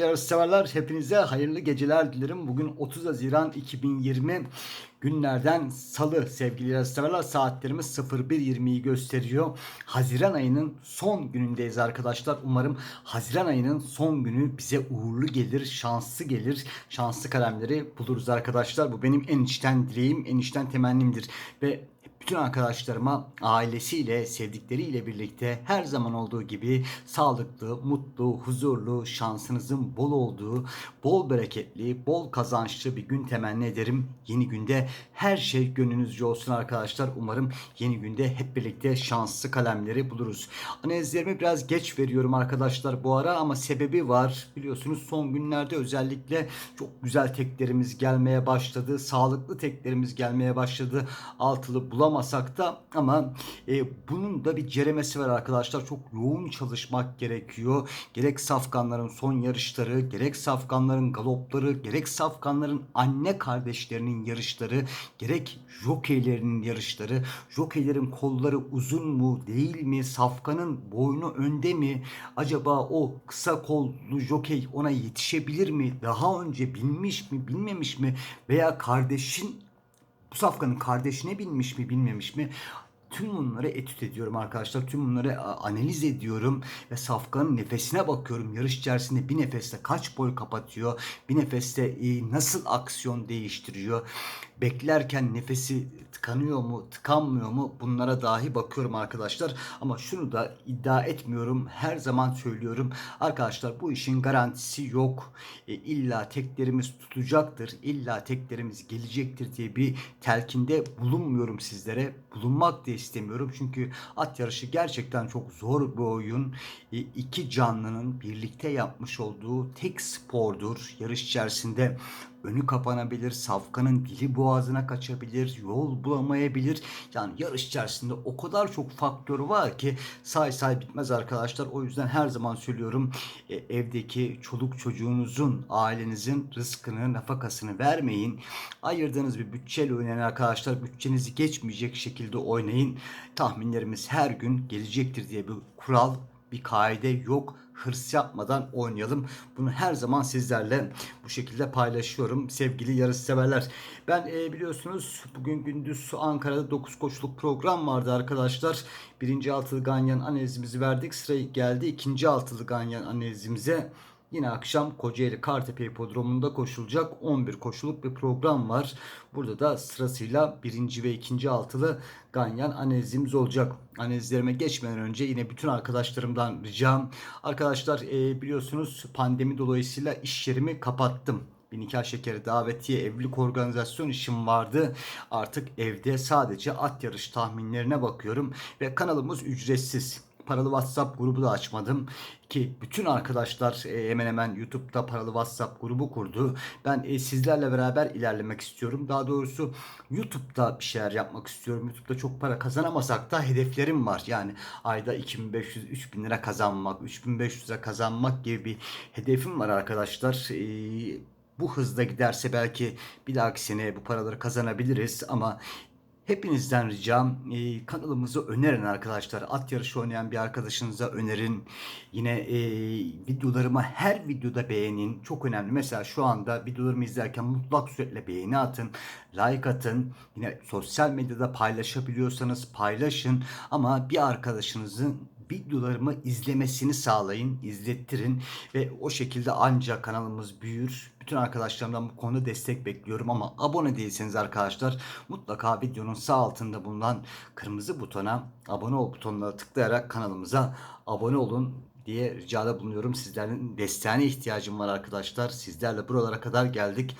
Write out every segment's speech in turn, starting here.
Yarışseverler hepinize hayırlı geceler dilerim. Bugün 30 Haziran 2020 günlerden salı sevgili yarışseverler. Saatlerimiz 01.20'yi gösteriyor. Haziran ayının son günündeyiz arkadaşlar. Umarım Haziran ayının son günü bize uğurlu gelir, şanslı gelir. Şanslı kalemleri buluruz arkadaşlar. Bu benim en içten dileğim, en içten temennimdir. Ve bütün arkadaşlarıma ailesiyle, sevdikleriyle birlikte her zaman olduğu gibi sağlıklı, mutlu, huzurlu, şansınızın bol olduğu, bol bereketli, bol kazançlı bir gün temenni ederim. Yeni günde her şey gönlünüzce olsun arkadaşlar. Umarım yeni günde hep birlikte şanslı kalemleri buluruz. Analizlerimi biraz geç veriyorum arkadaşlar bu ara ama sebebi var. Biliyorsunuz son günlerde özellikle çok güzel teklerimiz gelmeye başladı. Sağlıklı teklerimiz gelmeye başladı. Altılı bulamasak da ama e, bunun da bir ceremesi var arkadaşlar. Çok yoğun çalışmak gerekiyor. Gerek safkanların son yarışları, gerek safkanların galopları, gerek safkanların anne kardeşlerinin yarışları, gerek jokeylerinin yarışları. Jokeylerin kolları uzun mu, değil mi? Safkanın boynu önde mi? Acaba o kısa kollu jokey ona yetişebilir mi? Daha önce bilmiş mi, bilmemiş mi? Veya kardeşin bu safkanın kardeşine binmiş mi bilmemiş mi? Tüm bunları etüt ediyorum arkadaşlar. Tüm bunları analiz ediyorum ve safkanın nefesine bakıyorum. Yarış içerisinde bir nefeste kaç boy kapatıyor? Bir nefeste e, nasıl aksiyon değiştiriyor? Beklerken nefesi tıkanıyor mu, tıkanmıyor mu? Bunlara dahi bakıyorum arkadaşlar. Ama şunu da iddia etmiyorum. Her zaman söylüyorum. Arkadaşlar bu işin garantisi yok. E, illa teklerimiz tutacaktır. illa teklerimiz gelecektir diye bir telkinde bulunmuyorum sizlere. Bulunmak da istemiyorum. Çünkü at yarışı gerçekten çok zor bir oyun. E, iki canlının birlikte yapmış olduğu tek spordur. Yarış içerisinde önü kapanabilir, safkanın dili boğazına kaçabilir, yol bulamayabilir. Yani yarış içerisinde o kadar çok faktör var ki say say bitmez arkadaşlar. O yüzden her zaman söylüyorum e, evdeki çoluk çocuğunuzun, ailenizin rızkını, nafakasını vermeyin. Ayırdığınız bir bütçeyle oynayın arkadaşlar. Bütçenizi geçmeyecek şekilde oynayın. Tahminlerimiz her gün gelecektir diye bir kural, bir kaide yok hırs yapmadan oynayalım. Bunu her zaman sizlerle bu şekilde paylaşıyorum sevgili yarış severler. Ben e, biliyorsunuz bugün gündüz Ankara'da 9 koşuluk program vardı arkadaşlar. Birinci altılı ganyan analizimizi verdik. Sıra geldi ikinci altılı ganyan analizimize. Yine akşam Kocaeli Kartepe Hipodromu'nda koşulacak 11 koşuluk bir program var. Burada da sırasıyla birinci ve ikinci altılı ganyan analizimiz olacak. Analizlerime geçmeden önce yine bütün arkadaşlarımdan ricam. Arkadaşlar e, biliyorsunuz pandemi dolayısıyla iş yerimi kapattım bir nikah şekeri davetiye evlilik organizasyon işim vardı. Artık evde sadece at yarış tahminlerine bakıyorum ve kanalımız ücretsiz paralı WhatsApp grubu da açmadım ki bütün arkadaşlar e, hemen hemen YouTube'da paralı WhatsApp grubu kurdu. Ben e, sizlerle beraber ilerlemek istiyorum. Daha doğrusu YouTube'da bir şeyler yapmak istiyorum. YouTube'da çok para kazanamasak da hedeflerim var. Yani ayda 2500-3000 lira kazanmak, 3500'e kazanmak gibi bir hedefim var arkadaşlar. E, bu hızda giderse belki bir dahaki sene bu paraları kazanabiliriz ama Hepinizden ricam e, kanalımızı önerin arkadaşlar. At yarışı oynayan bir arkadaşınıza önerin. Yine e, videolarımı her videoda beğenin. Çok önemli. Mesela şu anda videolarımı izlerken mutlak suretle beğeni atın. Like atın. Yine sosyal medyada paylaşabiliyorsanız paylaşın. Ama bir arkadaşınızın videolarımı izlemesini sağlayın, izlettirin ve o şekilde ancak kanalımız büyür. Bütün arkadaşlarımdan bu konuda destek bekliyorum ama abone değilseniz arkadaşlar mutlaka videonun sağ altında bulunan kırmızı butona abone ol butonuna tıklayarak kanalımıza abone olun diye ricada bulunuyorum. Sizlerin desteğine ihtiyacım var arkadaşlar. Sizlerle buralara kadar geldik.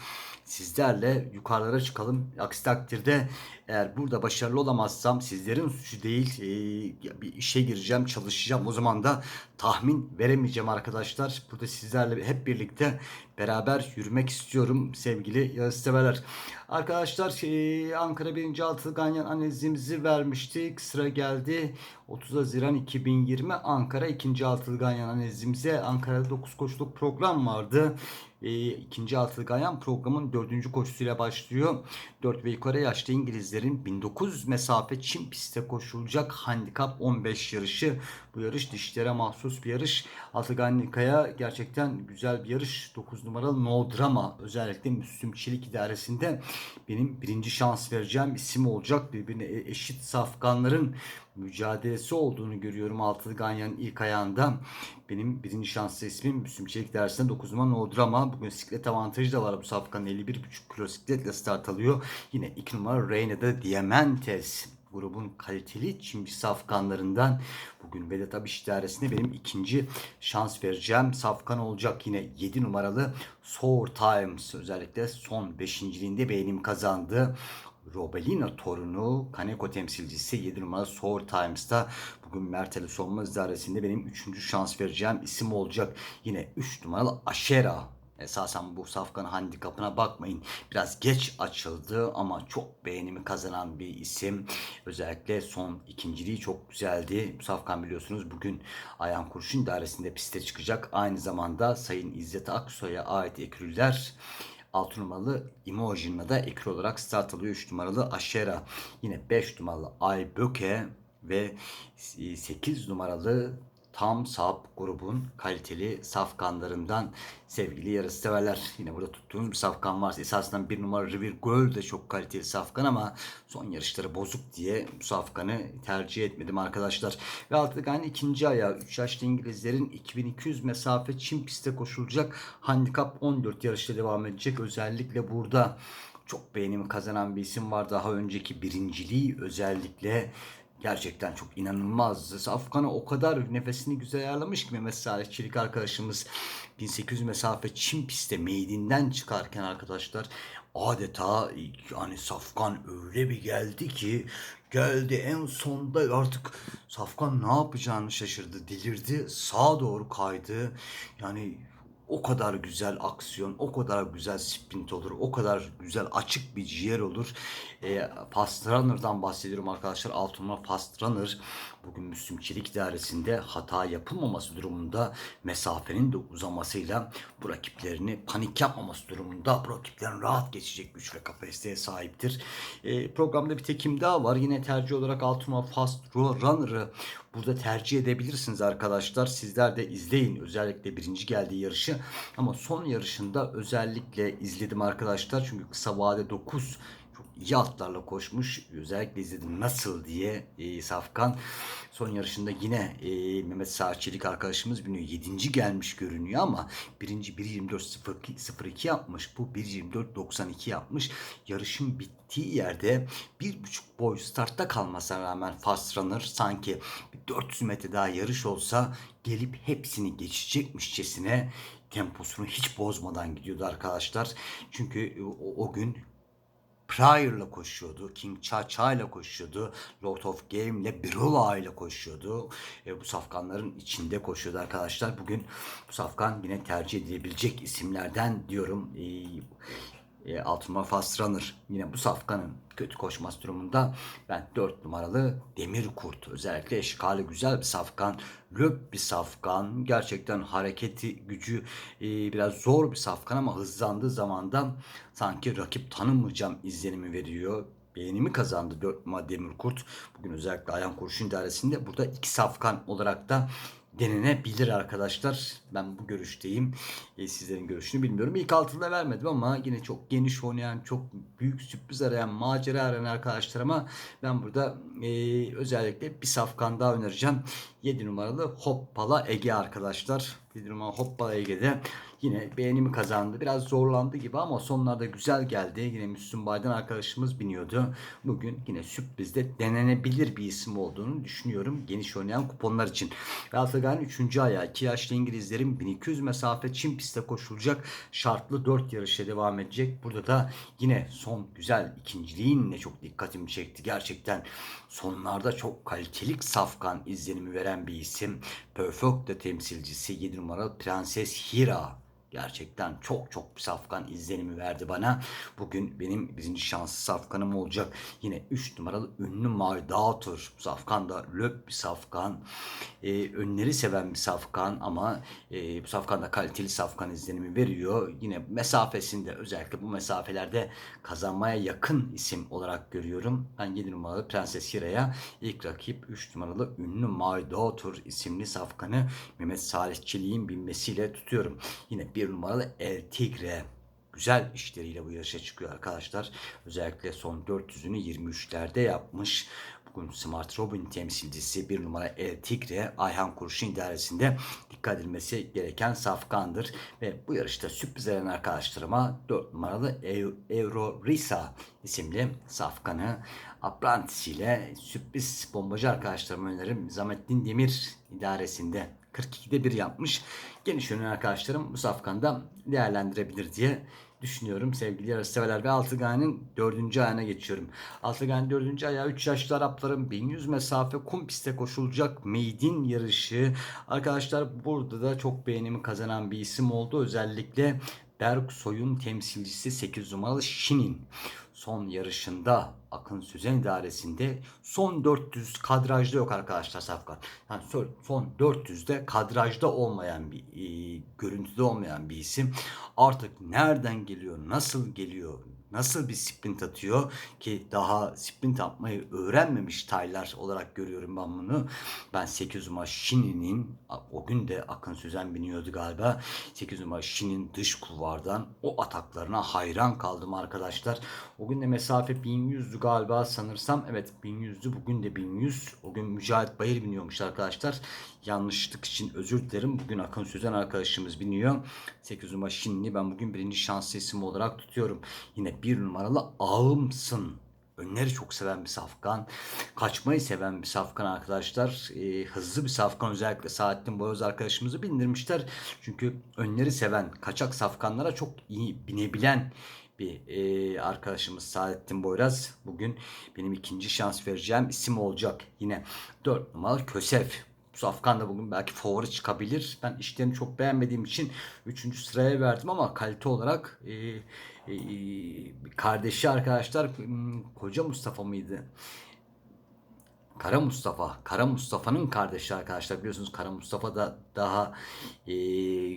Sizlerle yukarılara çıkalım. Aksi takdirde eğer burada başarılı olamazsam sizlerin suçu değil ee, bir işe gireceğim, çalışacağım. O zaman da tahmin veremeyeceğim arkadaşlar. Burada sizlerle hep birlikte beraber yürümek istiyorum sevgili yarışseverler. Arkadaşlar ee, Ankara 1. Altılı Ganyan analizimizi vermiştik. Sıra geldi 30 Haziran 2020 Ankara 2. Altılı Ganyan analizimize. Ankara'da 9 koşuluk program vardı. E, ikinci altılı ganyan programın dördüncü koşusuyla başlıyor. 4 ve yukarı yaşlı İngilizlerin 1900 mesafe Çin pistte koşulacak handikap 15 yarışı. Bu yarış dişlere mahsus bir yarış. Atagan Nikaya gerçekten güzel bir yarış. 9 numaralı No Drama özellikle Müslüm Çelik idaresinde benim birinci şans vereceğim isim olacak. Birbirine e- eşit safkanların mücadelesi olduğunu görüyorum Altılı Ganyan'ın ilk ayağında. Benim birinci şanslı ismim Müslüm Çelik dersinde 9 numara No Drama. Bugün siklet avantajı da var bu safkanın 51,5 kilo sikletle start alıyor. Yine 2 numara Reyna'da Diamantes grubun kaliteli çimci safkanlarından bugün Vedat Abiş idaresinde benim ikinci şans vereceğim safkan olacak yine 7 numaralı Sour Times özellikle son beşinciliğinde beğenim kazandı. Robelina torunu Kaneko temsilcisi 7 numara Sour Times'ta bugün Merteli Solmaz idaresinde benim 3. şans vereceğim isim olacak. Yine 3 numaralı Aşera Esasen bu safkanın handikapına bakmayın. Biraz geç açıldı ama çok beğenimi kazanan bir isim. Özellikle son ikinciliği çok güzeldi. Bu safkan biliyorsunuz bugün Ayhan Kurşun idaresinde piste çıkacak. Aynı zamanda Sayın İzzet Aksoy'a ait ekürüler 6 numaralı Imogen'la da ekür olarak start alıyor. 3 numaralı Aşera. Yine 5 numaralı Ayböke ve 8 numaralı Tam Sap grubun kaliteli safkanlarından sevgili yarışseverler. Yine burada tuttuğunuz bir safkan varsa esasında bir numara River Göl de çok kaliteli safkan ama son yarışları bozuk diye bu safkanı tercih etmedim arkadaşlar. Ve Altıgan ikinci ayağı 3 yaşlı İngilizlerin 2200 mesafe çim pistte koşulacak handikap 14 yarışta devam edecek. Özellikle burada çok beğenimi kazanan bir isim var. Daha önceki birinciliği özellikle gerçekten çok inanılmaz. Safkan'a o kadar nefesini güzel ayarlamış ki Mehmet Salih Çelik arkadaşımız. 1800 mesafe çim pistte meydinden çıkarken arkadaşlar adeta yani Safkan öyle bir geldi ki geldi. En sonda artık Safkan ne yapacağını şaşırdı delirdi. Sağa doğru kaydı. Yani o kadar güzel aksiyon, o kadar güzel sprint olur, o kadar güzel açık bir ciğer olur. E, Fast bahsediyorum arkadaşlar. Altınma Fast bugün Müslüm Çelik idaresinde hata yapılmaması durumunda mesafenin de uzamasıyla bu rakiplerini panik yapmaması durumunda bu rakiplerin rahat geçecek güç ve kapasiteye sahiptir. E, programda bir tekim daha var. Yine tercih olarak Altınma Fast Runner'ı burada tercih edebilirsiniz arkadaşlar. Sizler de izleyin. Özellikle birinci geldiği yarışı. Ama son yarışında özellikle izledim arkadaşlar. Çünkü kısa vade 9 çok koşmuş. Özellikle izledim nasıl diye e, Safkan. Son yarışında yine e, Mehmet Sağçelik arkadaşımız biniyor. 7. gelmiş görünüyor ama birinci 1.24.02 yapmış. Bu 1.24.92 yapmış. Yarışın bittiği yerde bir buçuk boy startta kalmasına rağmen Fast Runner sanki 400 metre daha yarış olsa gelip hepsini geçecekmişçesine temposunu hiç bozmadan gidiyordu arkadaşlar. Çünkü o, o gün Pryor'la koşuyordu. King Cha Cha ile koşuyordu. Lord of Game ile Birula ile koşuyordu. E, bu safkanların içinde koşuyordu arkadaşlar. Bugün bu safkan yine tercih edilebilecek isimlerden diyorum. E, e, Altıma Fast Runner. Yine bu safkanın kötü koşması durumunda ben 4 numaralı Demir Kurt özellikle eşkali güzel bir safkan löp bir safkan. Gerçekten hareketi gücü e, biraz zor bir safkan ama hızlandığı zaman da sanki rakip tanımayacağım izlenimi veriyor. Beğenimi kazandı 4 numara Demir Kurt. Bugün özellikle Ayhan Kurşun idaresinde. Burada iki safkan olarak da denenebilir arkadaşlar. Ben bu görüşteyim. E, sizlerin görüşünü bilmiyorum. İlk altında vermedim ama yine çok geniş oynayan, çok büyük sürpriz arayan, macera arayan arkadaşlarıma ben burada e, özellikle bir safkan daha önereceğim. 7 numaralı Hoppala Ege arkadaşlar. 7 numaralı Hoppala Ege'de yine beğenimi kazandı. Biraz zorlandı gibi ama sonlarda güzel geldi. Yine Müslüm Baydan arkadaşımız biniyordu. Bugün yine sürprizde denenebilir bir isim olduğunu düşünüyorum. Geniş oynayan kuponlar için. Ve Atagan 3. ayağı 2 yaşlı İngilizlerin 1200 mesafe Çin pistte koşulacak şartlı 4 yarışa devam edecek. Burada da yine son güzel ikinciliğinle çok dikkatimi çekti. Gerçekten sonlarda çok kaliteli safkan izlenimi veren bir isim. Perfecto temsilcisi 7 numaralı Prenses Hira Gerçekten çok çok bir safkan izlenimi verdi bana. Bugün benim birinci şanslı safkanım olacak. Yine 3 numaralı ünlü Mavi Dağıtır. Safkan da löp bir safkan. Ee, önleri seven bir safkan ama e, bu safkan da kaliteli safkan izlenimi veriyor. Yine mesafesinde özellikle bu mesafelerde kazanmaya yakın isim olarak görüyorum. Ben 7 numaralı Prenses Hira'ya ilk rakip 3 numaralı ünlü Mavi Dağıtır isimli safkanı Mehmet Salih Çelik'in binmesiyle tutuyorum. Yine bir numaralı El Tigre güzel işleriyle bu yarışa çıkıyor arkadaşlar. Özellikle son 400'ünü 23'lerde yapmış. Bugün Smart Robin temsilcisi bir numara El Tigre Ayhan Kurşun idaresinde dikkat edilmesi gereken safkandır. Ve bu yarışta sürpriz eden arkadaşlarıma 4 numaralı Euro Risa isimli safkanı Apprentice ile sürpriz bombacı arkadaşlarıma öneririm. Nizamettin Demir idaresinde 42'de bir yapmış. Geniş yönlü arkadaşlarım bu safkanda değerlendirebilir diye düşünüyorum sevgili yarışseverler ve Altıgan'ın dördüncü ayağına geçiyorum. Altıgan'ın dördüncü ayağı 3 yaşlı Arapların 1100 mesafe kum pistte koşulacak meydin yarışı. Arkadaşlar burada da çok beğenimi kazanan bir isim oldu. Özellikle Berk Soy'un temsilcisi 8 numaralı Şinin son yarışında Akın Süzen idaresinde son 400 kadrajda yok arkadaşlar Safkan. Yani son 400'de kadrajda olmayan bir e, görüntüde olmayan bir isim. Artık nereden geliyor, nasıl geliyor, nasıl bir sprint atıyor ki daha sprint atmayı öğrenmemiş taylar olarak görüyorum ben bunu. Ben 8 numara o gün de Akın Süzen biniyordu galiba. 8 numara dış kulvardan o ataklarına hayran kaldım arkadaşlar. O gün de mesafe 1100'dü galiba sanırsam. Evet 1100'dü bugün de 1100. O gün Mücahit Bayır biniyormuş arkadaşlar. Yanlışlık için özür dilerim. Bugün Akın Süzen arkadaşımız biniyor. 8 numara Şinli ben bugün birinci şanslı isim olarak tutuyorum. Yine bir numaralı Ağımsın. Önleri çok seven bir safkan. Kaçmayı seven bir safkan arkadaşlar. E, hızlı bir safkan özellikle Saadettin Boyoz arkadaşımızı bindirmişler. Çünkü önleri seven kaçak safkanlara çok iyi binebilen bir e, arkadaşımız Saadettin Boyraz. Bugün benim ikinci şans vereceğim isim olacak. Yine 4 numaralı Kösef. Safkan da bugün belki favori çıkabilir. Ben işlerini çok beğenmediğim için 3. sıraya verdim ama kalite olarak e, e, kardeşi arkadaşlar hmm, Koca Mustafa mıydı? Kara Mustafa. Kara Mustafa'nın kardeşi arkadaşlar. Biliyorsunuz Kara Mustafa da daha e,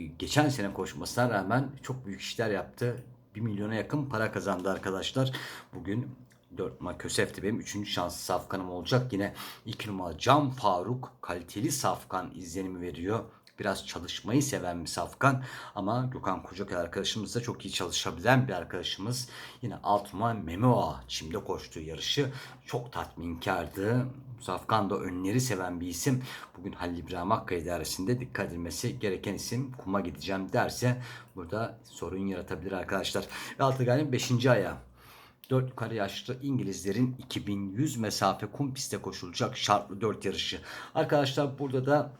geçen sene koşmasına rağmen çok büyük işler yaptı. 1 milyona yakın para kazandı arkadaşlar. Bugün 4 numara Kösef'ti benim 3. şanslı safkanım olacak. Yine 2 numara Can Faruk kaliteli safkan izlenimi veriyor. Biraz çalışmayı seven bir safkan ama Gökhan Kocakay arkadaşımız da çok iyi çalışabilen bir arkadaşımız. Yine alt numara Memoa çimde koştuğu yarışı çok tatminkardı. Safkan da önleri seven bir isim. Bugün Halil İbrahim Akkaya idaresinde dikkat edilmesi gereken isim. Kuma gideceğim derse burada sorun yaratabilir arkadaşlar. Ve Altıgay'ın 5. ayağı. 4 yukarı yaşlı İngilizlerin 2100 mesafe kum pistte koşulacak şartlı 4 yarışı. Arkadaşlar burada da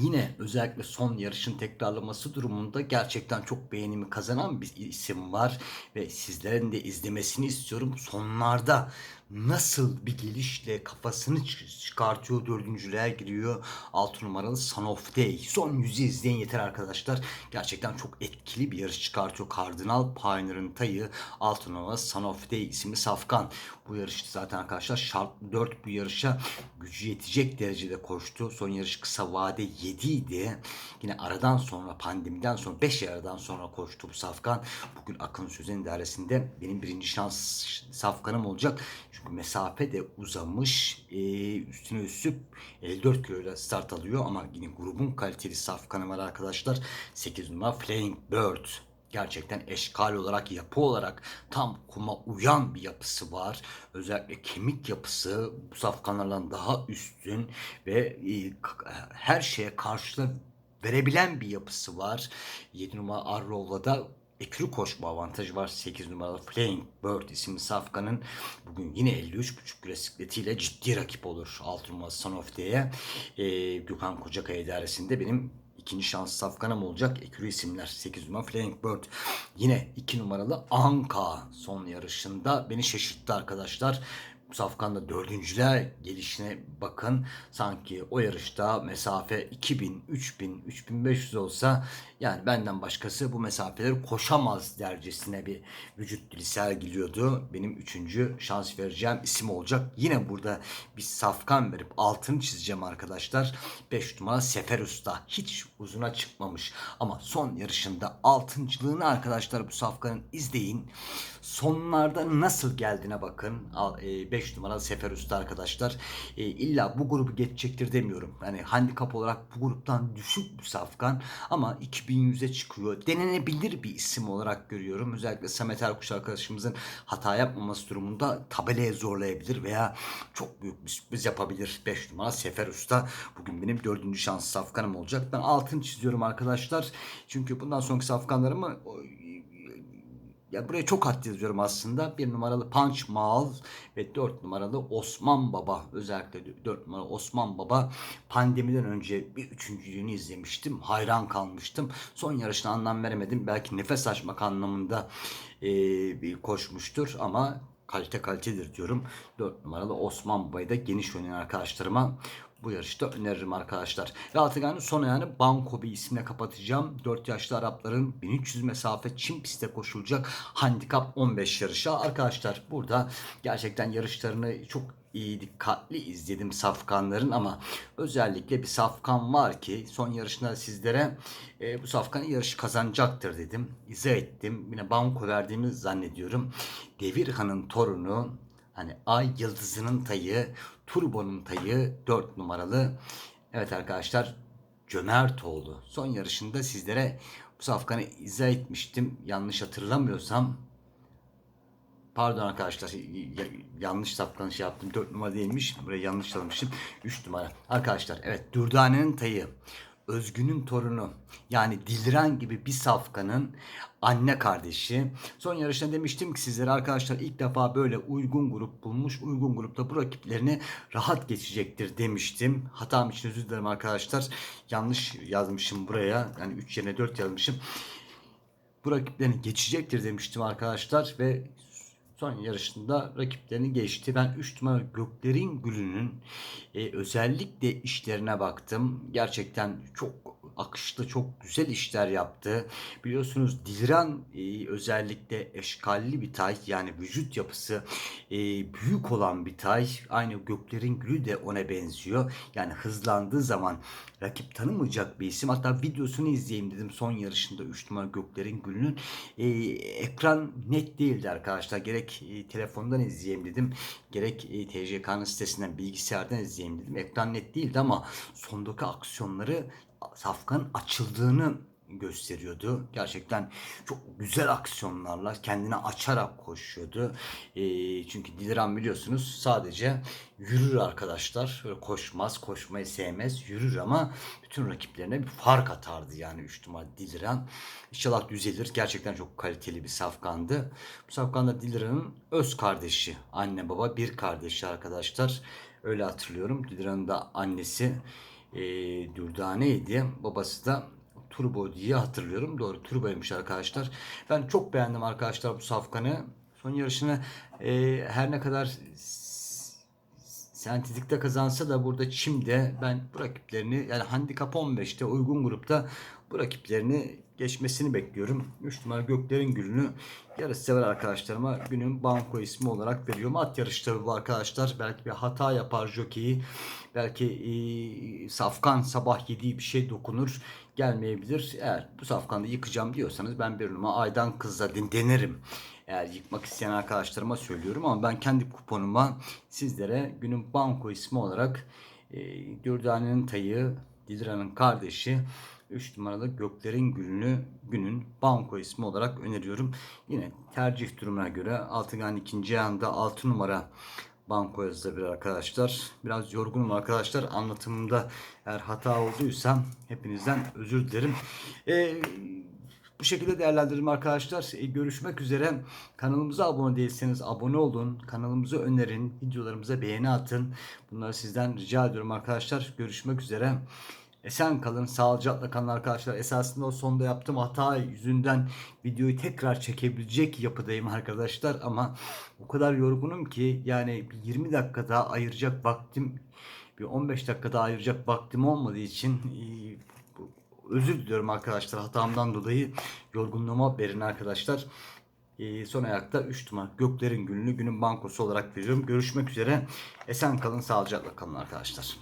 Yine özellikle son yarışın tekrarlaması durumunda gerçekten çok beğenimi kazanan bir isim var ve sizlerin de izlemesini istiyorum. Sonlarda nasıl bir gelişle kafasını çıkartıyor, dördüncülüğe giriyor. 6 numaralı Son of Day. Son yüzü izleyin yeter arkadaşlar. Gerçekten çok etkili bir yarış çıkartıyor. Cardinal Pioneer'ın tayı 6 numaralı Son of Day isimli safkan. Bu yarışta zaten arkadaşlar şart 4 bu yarışa gücü yetecek derecede koştu. Son yarış kısa vade 7 idi. Yine aradan sonra pandemiden sonra 5 aradan sonra koştu bu safkan. Bugün Akın Sözen idaresinde benim birinci şans safkanım olacak. Çünkü mesafe de uzamış. Ee, üstüne üstlük 54 kiloyla start alıyor ama yine grubun kaliteli safkanı var arkadaşlar. 8 numara Flying Bird gerçekten eşkal olarak, yapı olarak tam kuma uyan bir yapısı var. Özellikle kemik yapısı bu safkanlardan daha üstün ve e, her şeye karşılık verebilen bir yapısı var. 7 numara Arrova'da ekürü koşma avantajı var. 8 numaralı Flying Bird isimli safkanın bugün yine 53.5 kilo sikletiyle ciddi rakip olur. 6 numaralı Son of. Ee, Gökhan Kocakaya idaresinde benim ikinci şans safkanım olacak. Ekürü isimler. 8 numara Flying Bird. Yine 2 numaralı Anka son yarışında beni şaşırttı arkadaşlar. Safkan'da dördüncüler gelişine bakın. Sanki o yarışta mesafe 2000, 3000, 3500 olsa Yani benden başkası bu mesafeleri koşamaz dercesine bir vücut dili sergiliyordu. Benim üçüncü şans vereceğim isim olacak. Yine burada bir safkan verip altını çizeceğim arkadaşlar. 5 numara Sefer Usta. Hiç uzuna çıkmamış. Ama son yarışında altıncılığını arkadaşlar bu safkanın izleyin. Sonlarda nasıl geldiğine bakın. 5 numara Sefer Usta arkadaşlar. E, illa bu grubu geçecektir demiyorum. Yani handikap olarak bu gruptan düşük bir safkan ama 2100'e çıkıyor. Denenebilir bir isim olarak görüyorum. Özellikle Samet Erkuş arkadaşımızın hata yapmaması durumunda tabelaya zorlayabilir veya çok büyük bir sürpriz yapabilir. 5 numara Sefer Usta bugün benim dördüncü şans safkanım olacak. Ben altını çiziyorum arkadaşlar. Çünkü bundan sonraki safkanlarımı ya buraya çok hat yazıyorum aslında. Bir numaralı Punch Mal ve dört numaralı Osman Baba. Özellikle dört numaralı Osman Baba pandemiden önce bir üçüncülüğünü izlemiştim. Hayran kalmıştım. Son yarışına anlam veremedim. Belki nefes açmak anlamında e, bir koşmuştur ama kalite kalitedir diyorum. 4 numaralı Osman Baba'yı da geniş oynayan arkadaşlarıma bu yarışta öneririm arkadaşlar. Ve Altıgan'ın son ayağını Bankobi isimle kapatacağım. 4 yaşlı Arapların 1300 mesafe Çin pistte koşulacak handikap 15 yarışa. Arkadaşlar burada gerçekten yarışlarını çok iyi dikkatli izledim safkanların ama özellikle bir safkan var ki son yarışında sizlere e, bu safkan yarışı kazanacaktır dedim. İzah ettim. Yine banko verdiğimi zannediyorum. Devirhan'ın torunu hani Ay Yıldızı'nın tayı, Turbo'nun tayı 4 numaralı. Evet arkadaşlar Cömertoğlu. Son yarışında sizlere bu safkanı izah etmiştim. Yanlış hatırlamıyorsam Pardon arkadaşlar yanlış sapkanış şey yaptım. 4 numara değilmiş. Buraya yanlış almışım. 3 numara. Arkadaşlar evet Dürdane'nin tayı. Özgün'ün torunu yani Dilran gibi bir safkanın anne kardeşi. Son yarışta demiştim ki sizlere arkadaşlar ilk defa böyle uygun grup bulmuş. Uygun grupta bu rakiplerini rahat geçecektir demiştim. Hatam için özür dilerim arkadaşlar. Yanlış yazmışım buraya. Yani 3 yerine 4 yazmışım. Bu rakiplerini geçecektir demiştim arkadaşlar ve son yarışında rakiplerini geçti. Ben 3 numara Göklerin Gülü'nün e, özellikle işlerine baktım. Gerçekten çok akışlı çok güzel işler yaptı. Biliyorsunuz Dilran e, özellikle eşkalli bir tay yani vücut yapısı e, büyük olan bir tay. Aynı Göklerin Gülü de ona benziyor. Yani hızlandığı zaman rakip tanımayacak bir isim. Hatta videosunu izleyeyim dedim son yarışında 3 numara Göklerin Gülü'nün. E, ekran net değildi arkadaşlar. Gerek e, telefondan izleyeyim dedim. Gerek e, TCK'nın sitesinden bilgisayardan izleyeyim dedim. Ekran net değildi ama sondaki aksiyonları safkan açıldığını gösteriyordu. Gerçekten çok güzel aksiyonlarla kendini açarak koşuyordu. E, çünkü Diliran biliyorsunuz sadece yürür arkadaşlar. Böyle koşmaz, koşmayı sevmez, yürür ama bütün rakiplerine bir fark atardı yani 3 numara Diliran. İnşallah düzelir. Gerçekten çok kaliteli bir safkandı. Bu safkan da Diliran'ın öz kardeşi. Anne baba bir kardeşi arkadaşlar. Öyle hatırlıyorum. Diliran'ın da annesi e, Dürdane'ydi. Babası da Turbo diye hatırlıyorum. Doğru Turbo'ymuş arkadaşlar. Ben çok beğendim arkadaşlar bu safkanı. Son yarışını e, her ne kadar sentetikte kazansa da burada Çim'de ben bu rakiplerini yani handikap 15'te uygun grupta bu rakiplerini geçmesini bekliyorum. 3 numara Göklerin Gülü'nü yarış sever arkadaşlarıma günün banko ismi olarak veriyorum. At yarışları bu arkadaşlar. Belki bir hata yapar jokeyi. Belki e, safkan sabah yediği bir şey dokunur. Gelmeyebilir. Eğer bu safkanı yıkacağım diyorsanız ben bir numara Aydan Kız'la denerim. Eğer yıkmak isteyen arkadaşlarıma söylüyorum ama ben kendi kuponuma sizlere günün banko ismi olarak e, Dürdane'nin tayı, Didra'nın kardeşi 3 numaralı Göklerin Gülünü günün banko ismi olarak öneriyorum. Yine tercih durumuna göre Altıgan ikinci anda 6 numara banko yazılabilir arkadaşlar. Biraz yorgunum arkadaşlar. Anlatımımda eğer hata olduysa hepinizden özür dilerim. Ee, bu şekilde değerlendirelim arkadaşlar. E, görüşmek üzere. Kanalımıza abone değilseniz abone olun. Kanalımızı önerin. Videolarımıza beğeni atın. Bunları sizden rica ediyorum arkadaşlar. Görüşmek üzere. Esen kalın, sağlıcakla kalın arkadaşlar. Esasında o sonda yaptığım hata yüzünden videoyu tekrar çekebilecek yapıdayım arkadaşlar. Ama o kadar yorgunum ki yani 20 dakika daha ayıracak vaktim, bir 15 dakika daha ayıracak vaktim olmadığı için özür diliyorum arkadaşlar hatamdan dolayı yorgunluğuma verin arkadaşlar. Ee, son ayakta 3 numara Göklerin Günlüğü günün bankosu olarak veriyorum. Görüşmek üzere. Esen kalın, sağlıcakla kalın arkadaşlar.